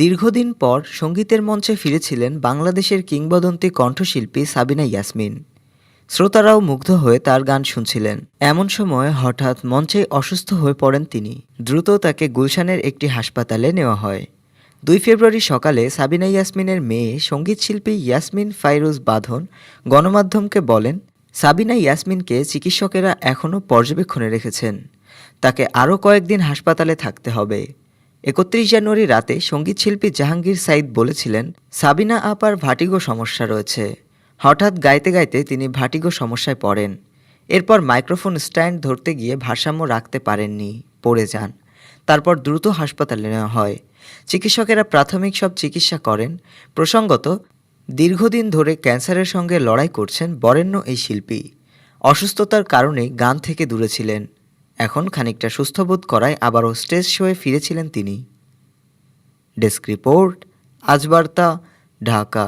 দীর্ঘদিন পর সঙ্গীতের মঞ্চে ফিরেছিলেন বাংলাদেশের কিংবদন্তি কণ্ঠশিল্পী সাবিনা ইয়াসমিন। শ্রোতারাও মুগ্ধ হয়ে তার গান শুনছিলেন। এমন সময় হঠাৎ মঞ্চে অসুস্থ হয়ে পড়েন তিনি। দ্রুত তাকে গুলশানের একটি হাসপাতালে নেওয়া হয়। দুই ফেব্রুয়ারি সকালে সাবিনা ইয়াসমিনের মেয়ে সঙ্গীতশিল্পী ইয়াসমিন ফাইরুজ বাঁধন গণমাধ্যমকে বলেন, সাবিনা ইয়াসমিনকে চিকিৎসকেরা এখনও পর্যবেক্ষণে রেখেছেন। তাকে আরও কয়েকদিন হাসপাতালে থাকতে হবে। একত্রিশ জানুয়ারি রাতে সঙ্গীতশিল্পী জাহাঙ্গীর সাইদ বলেছিলেন, সাবিনা আপার ভাটিগো সমস্যা রয়েছে। হঠাৎ গাইতে গাইতে তিনি ভাটিগো সমস্যায় পড়েন। এরপর মাইক্রোফোন স্ট্যান্ড ধরতে গিয়ে ভারসাম্য রাখতে পারেননি, পড়ে যান। তারপর দ্রুত হাসপাতালে নেওয়া হয়। চিকিৎসকেরা প্রাথমিক সব চিকিৎসা করেন। প্রসঙ্গত, দীর্ঘদিন ধরে ক্যান্সারের সঙ্গে লড়াই করছেন বরেণ্য এই শিল্পী। অসুস্থতার কারণে গান থেকে দূরে ছিলেন। এখন খানিকটা সুস্থ বোধ করায় আবারও স্টেজ শোয়ে ফিরেছিলেন তিনি। Desk report Ajbarta Dhaka.